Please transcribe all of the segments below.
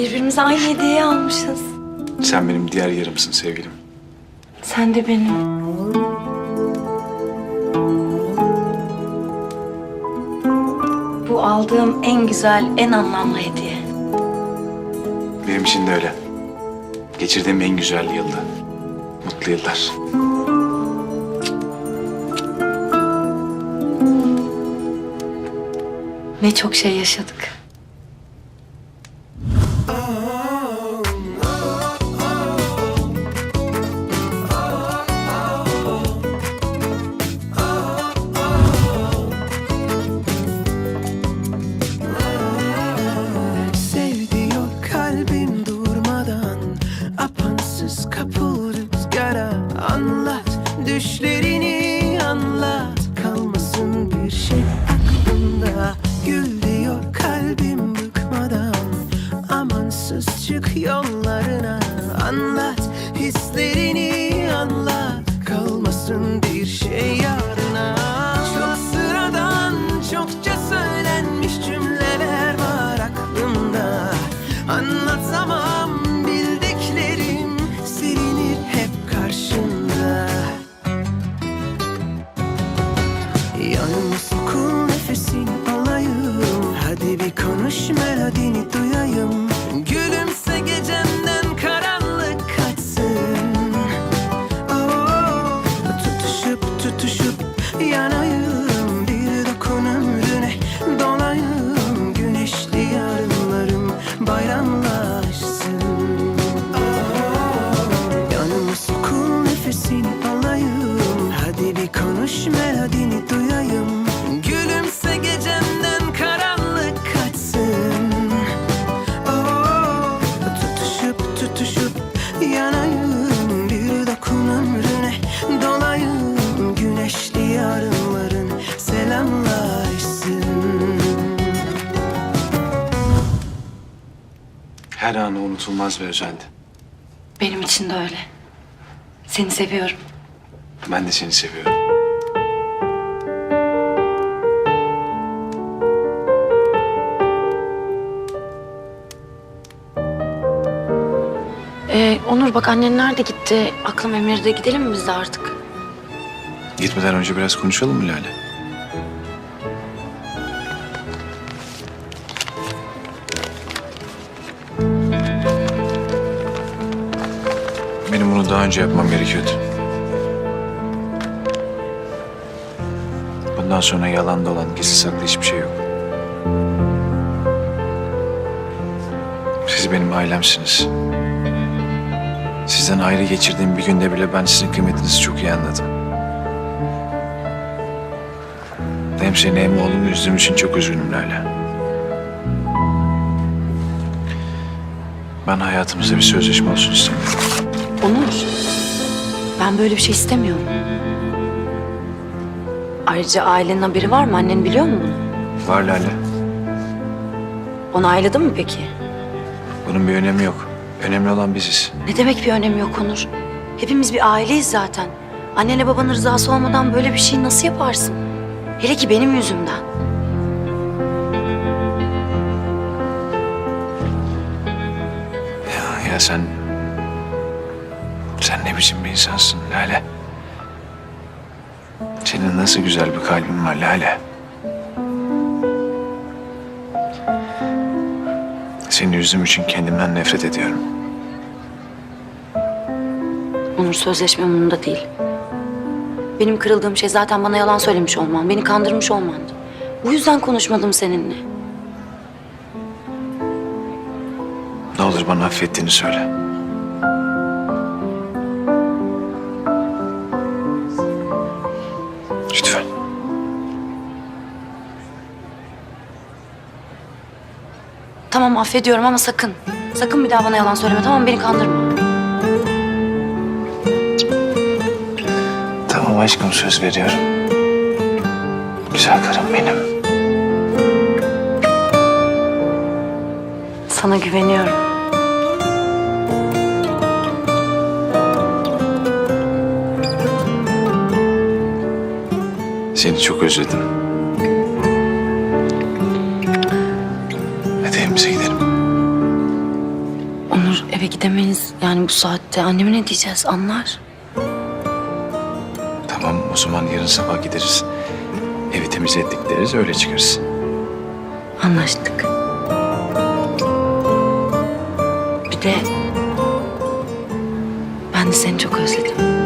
Birbirimize aynı hediyeyi almışız. Sen benim diğer yarımsın sevgilim. Sen de benim. Bu aldığım en güzel, en anlamlı hediye. Benim için de öyle. Geçirdiğim en güzel yıldı. Mutlu yıllar. Ne çok şey yaşadık. Her anı unutulmaz ve özeldi. Benim için de öyle. Seni seviyorum. Ben de seni seviyorum. Ee, Onur bak annen nerede gitti? Aklım Emir'de gidelim mi biz de artık? Gitmeden önce biraz konuşalım mı Lale? Benim bunu daha önce yapmam gerekiyordu. Bundan sonra yalan dolan, gizli saklı hiçbir şey yok. Siz benim ailemsiniz. Sizden ayrı geçirdiğim bir günde bile ben sizin kıymetinizi çok iyi anladım. Hem seni hem oğlumu üzdüğüm için çok üzgünüm Lale. Ben hayatımızda bir sözleşme olsun istemiyorum. Onur, ben böyle bir şey istemiyorum. Ayrıca ailenin haberi var mı? Annen biliyor mu bunu? Var Lale. Onayladı mı peki? Bunun bir önemi yok. Önemli olan biziz. Ne demek bir önemi yok Onur? Hepimiz bir aileyiz zaten. Annenle babanın rızası olmadan böyle bir şeyi nasıl yaparsın? Hele ki benim yüzümden. Ya, ya sen... Sen ne biçim bir insansın Lale? Senin nasıl güzel bir kalbin var Lale. Seni üzdüğüm için kendimden nefret ediyorum. Onur sözleşme umurumda değil. Benim kırıldığım şey zaten bana yalan söylemiş olman, beni kandırmış olmandı. Bu yüzden konuşmadım seninle. Ne olur bana affettiğini söyle. Tamam affediyorum ama sakın. Sakın bir daha bana yalan söyleme tamam mı? Beni kandırma. Tamam aşkım söz veriyorum. Güzel karım benim. Sana güveniyorum. Seni çok özledim. Evimize gidelim. Gidemeyiz yani bu saatte. Anneme ne diyeceğiz anlar. Tamam o zaman yarın sabah gideriz. Evi temizlettik deriz öyle çıkarız. Anlaştık. Bir de ben de seni çok özledim.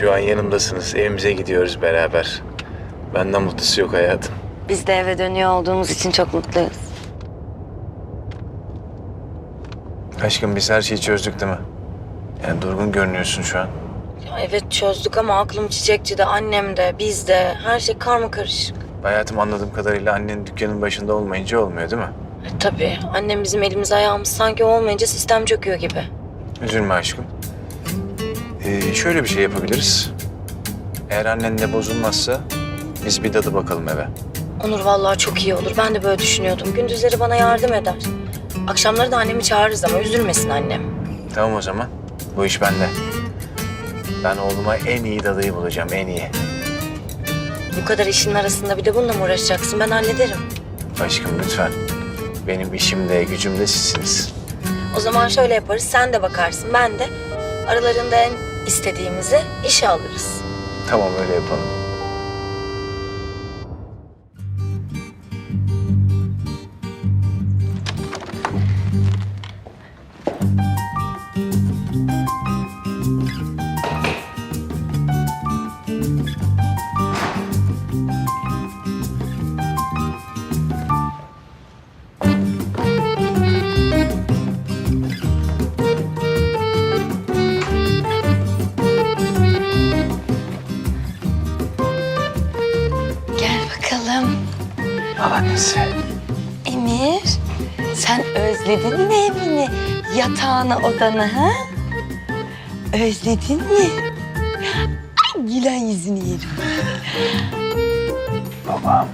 Şu an yanımdasınız. Evimize gidiyoruz beraber. Benden mutlusu yok hayatım. Biz de eve dönüyor olduğumuz için çok mutluyuz. Aşkım biz her şeyi çözdük değil mi? Yani durgun görünüyorsun şu an. Ya evet çözdük ama aklım çiçekçide, annem de, biz de. Her şey karma karışık. Hayatım anladığım kadarıyla annen dükkanın başında olmayınca olmuyor değil mi? E, tabii annem bizim elimiz ayağımız sanki olmayınca sistem çöküyor gibi. Üzülme aşkım. Ee, şöyle bir şey yapabiliriz. Eğer annen de bozulmazsa biz bir dadı bakalım eve. Onur vallahi çok iyi olur. Ben de böyle düşünüyordum. Gündüzleri bana yardım eder. Akşamları da annemi çağırırız ama üzülmesin annem. Tamam o zaman. Bu iş bende. Ben oğluma en iyi dadıyı bulacağım, en iyi. Bu kadar işin arasında bir de bununla mı uğraşacaksın? Ben hallederim. Aşkım lütfen. Benim işim de gücüm de sizsiniz. O zaman şöyle yaparız. Sen de bakarsın. Ben de aralarında en istediğimizi işe alırız. Tamam öyle yapalım. Yatağını, odanı ha? Özledin mi? Ay, gülen yüzünü yerim. Babam.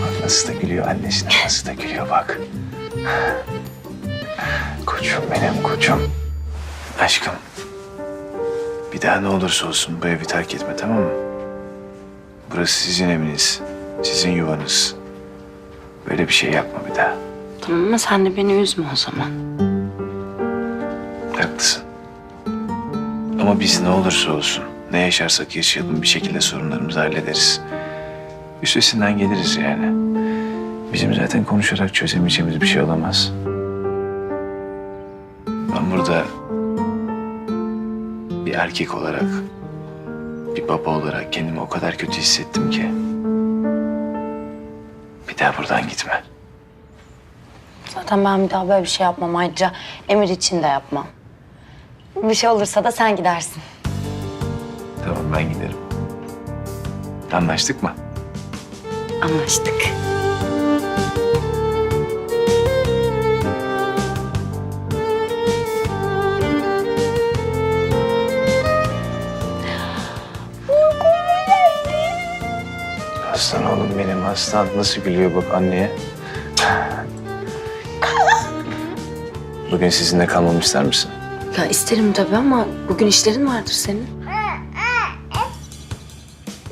Bak nasıl da gülüyor annesine, nasıl da gülüyor bak. Koçum benim koçum. Aşkım. Bir daha ne olursa olsun bu evi terk etme tamam mı? Burası sizin eviniz, sizin yuvanız. Böyle bir şey yapma bir daha. Tamam ama sen de beni üzme o zaman. Haklısın. Ama biz ne olursa olsun, ne yaşarsak yaşayalım bir şekilde sorunlarımızı hallederiz. Üstesinden geliriz yani. Bizim zaten konuşarak çözemeyeceğimiz bir şey olamaz. Ben burada bir erkek olarak, bir baba olarak kendimi o kadar kötü hissettim ki. Bir daha buradan gitme. Zaten ben bir daha böyle bir şey yapmam. Ayrıca Emir için de yapmam. Bir şey olursa da sen gidersin. Tamam ben giderim. Anlaştık mı? Anlaştık. Aslan oğlum benim aslan nasıl gülüyor bak anneye. Bugün sizinle kalmamı ister misin? Ya isterim tabii ama bugün işlerin vardır senin.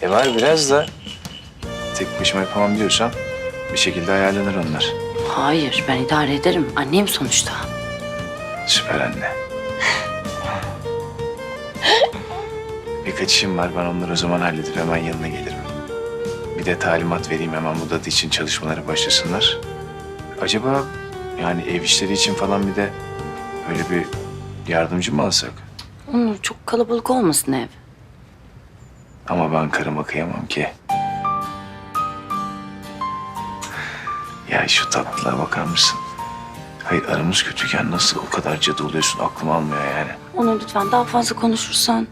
E var biraz da. Tek başıma yapamam diyorsan bir şekilde ayarlanır onlar. Hayır, ben idare ederim. Annem sonuçta. Süper anne. Birkaç işim var ben onları o zaman hallederim hemen yanına gelirim. Bir de talimat vereyim hemen bu dadı için çalışmaları başlasınlar. Acaba yani ev işleri için falan bir de öyle bir yardımcı mı alsak? Onur çok kalabalık olmasın ev. Ama ben karıma kıyamam ki. Ya şu tatlılığa bakar mısın? Hayır aramız kötüken nasıl o kadar cadı oluyorsun aklım almıyor yani. Onur lütfen daha fazla konuşursan.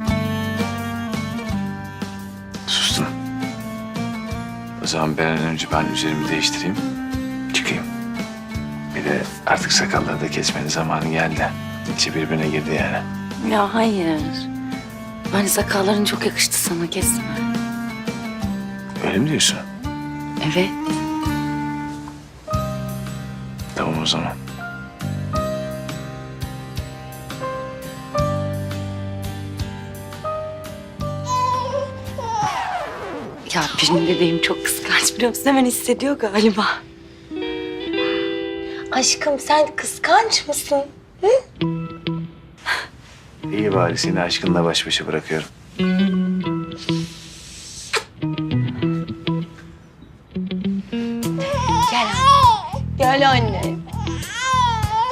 Sustum. O zaman an önce ben üzerimi değiştireyim. Artık sakalları da kesmenin zamanı geldi. İçi birbirine girdi yani. Ya hayır. Bence sakalların çok yakıştı sana kesme. Öyle mi diyorsun? Evet. Tamam o zaman. Ya benim bebeğim çok kıskanç biliyor musun? Hemen hissediyor galiba. Aşkım sen kıskanç mısın? İyi bari seni aşkınla baş başa bırakıyorum. Gel anne. Gel anne.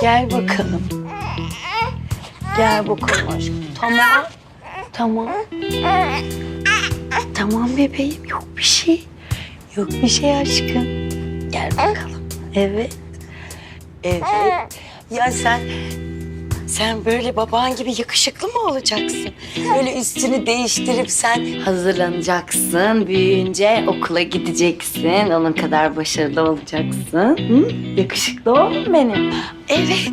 Gel bakalım. Gel bakalım aşkım. Tamam. Tamam. Tamam bebeğim. Yok bir şey. Yok bir şey aşkım. Gel bakalım. Evet. Evet. Ya sen sen böyle baban gibi yakışıklı mı olacaksın? Böyle üstünü değiştirip sen hazırlanacaksın. Büyüyünce okula gideceksin. Onun kadar başarılı olacaksın. Hı? Yakışıklı oğlum benim. Evet,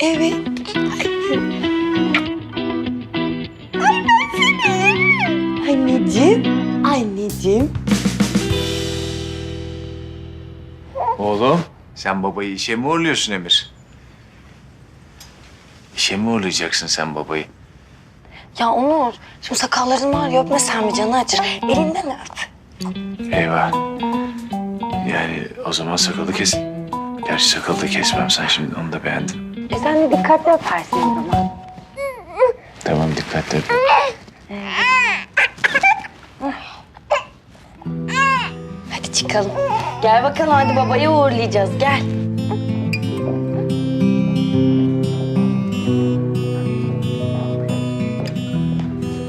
evet. Ay. Anneciğim, anneciğim. Oğlum sen babayı işe mi uğurluyorsun Emir? İşe mi uğurlayacaksın sen babayı? Ya Onur, şimdi sakalların var ya öpmesen mi canı acır? Elinden öp. Eyvah. Yani o zaman sakalı kes. Gerçi sakalı da kesmem sen şimdi onu da beğendin. E sen de dikkatli öpersin o zaman. Tamam dikkatli et. Hadi çıkalım. Gel bakalım hadi babayı uğurlayacağız gel.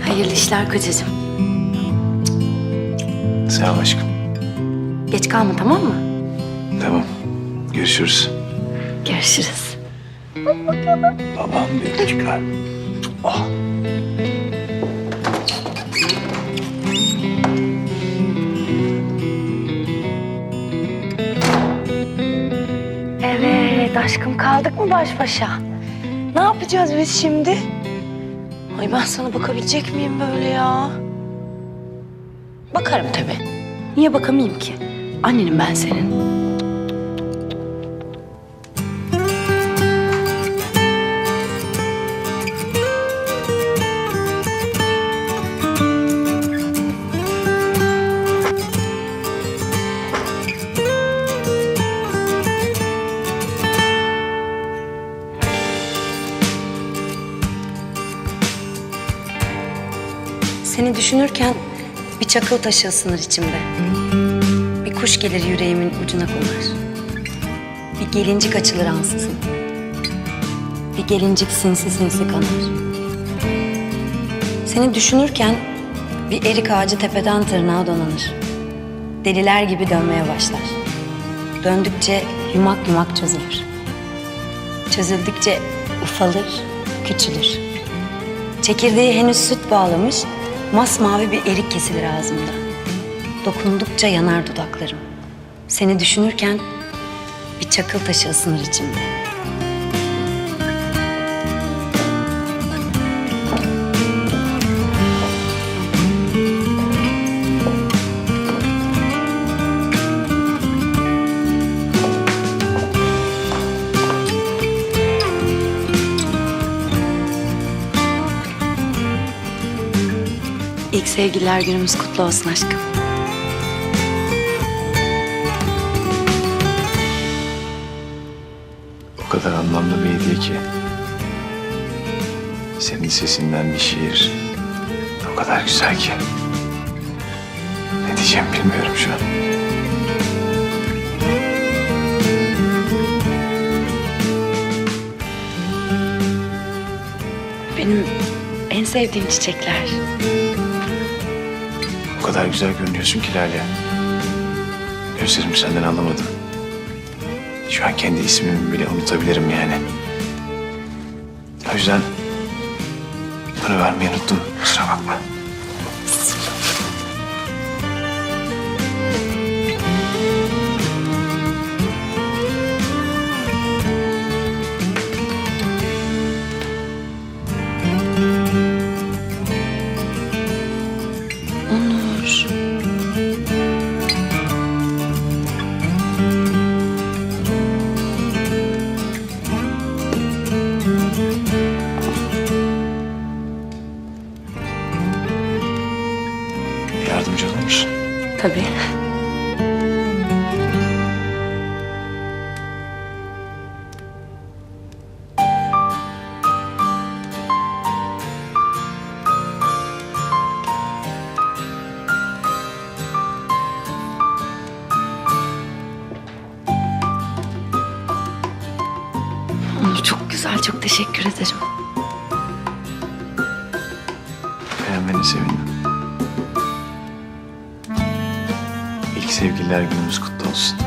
Hayırlı işler kocacığım. Ol aşkım. Geç kalma tamam mı? Tamam. Görüşürüz. Görüşürüz. Babam beni çıkar. Oh. Aşkım kaldık mı baş başa? Ne yapacağız biz şimdi? Ay ben sana bakabilecek miyim böyle ya? Bakarım tabii. Niye bakamayayım ki? Annenim ben senin. Düşünürken bir çakıl taşı ısınır içimde. Bir kuş gelir yüreğimin ucuna konar. Bir gelincik açılır ansızın. Bir gelincik sinsi sinsi kanar. Seni düşünürken bir erik ağacı tepeden tırnağa donanır. Deliler gibi dönmeye başlar. Döndükçe yumak yumak çözülür. Çözüldükçe ufalır, küçülür. Çekirdeği henüz süt bağlamış, masmavi bir erik kesilir ağzımda. Dokundukça yanar dudaklarım. Seni düşünürken bir çakıl taşı ısınır içimde. Sevgililer günümüz kutlu olsun aşkım. O kadar anlamlı bir hediye ki. Senin sesinden bir şiir. O kadar güzel ki. Ne diyeceğim bilmiyorum şu an. Benim en sevdiğim çiçekler. Kadar güzel görünüyorsun ki Lale. Gözlerimi senden alamadım. Şu an kendi ismimi bile unutabilirim yani. O yüzden bunu vermeyi unuttum. Kusura bakma. Çok teşekkür ederim. Beğenmeni sevindim. İlk sevgililer günümüz kutlu olsun.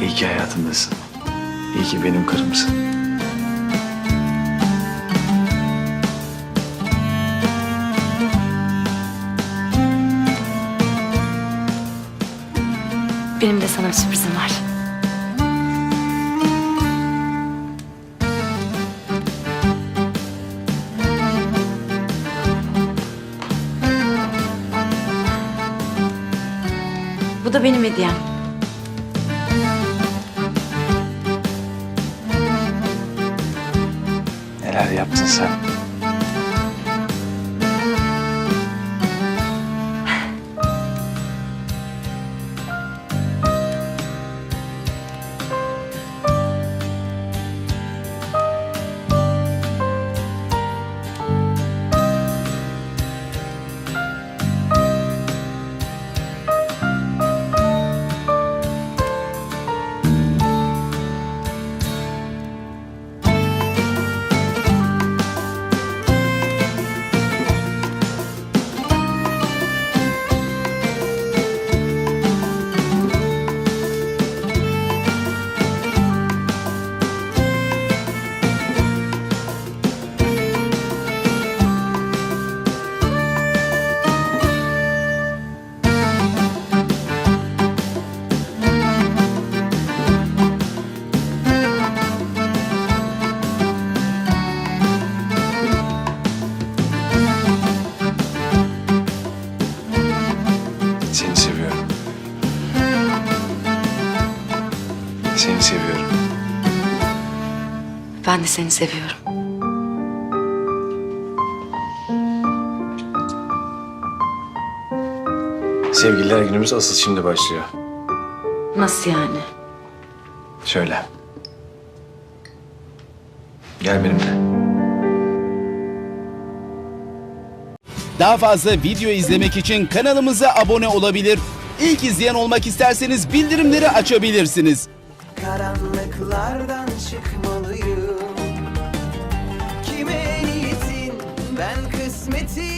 İyi ki hayatımdasın. İyi ki benim karımsın. Benim de sana bir sürprizim var. Benim hediyem. Neler yaptın sen? Seni seviyorum. Sevgililer günümüz asıl şimdi başlıyor. Nasıl yani? Şöyle. Gel benimle. Daha fazla video izlemek için kanalımıza abone olabilir. İlk izleyen olmak isterseniz bildirimleri açabilirsiniz. Karanlıklardan çıkmalıyım transmitting.